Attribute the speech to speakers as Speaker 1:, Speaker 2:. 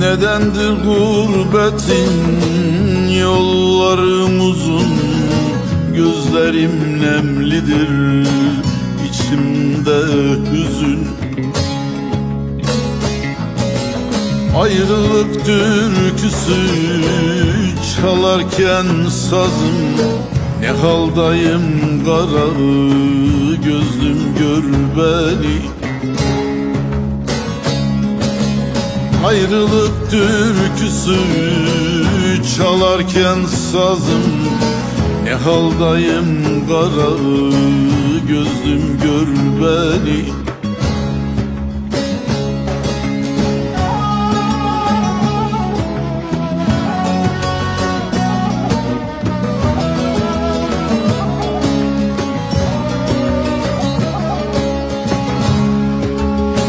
Speaker 1: Nedendir gurbetin yollarım uzun Gözlerim nemlidir içimde hüzün. Ayrılık türküsü çalarken sazım Ne haldayım kara gözlüm gör beni Ayrılık türküsü çalarken sazım. Ne haldayım kara gözlüm gör beni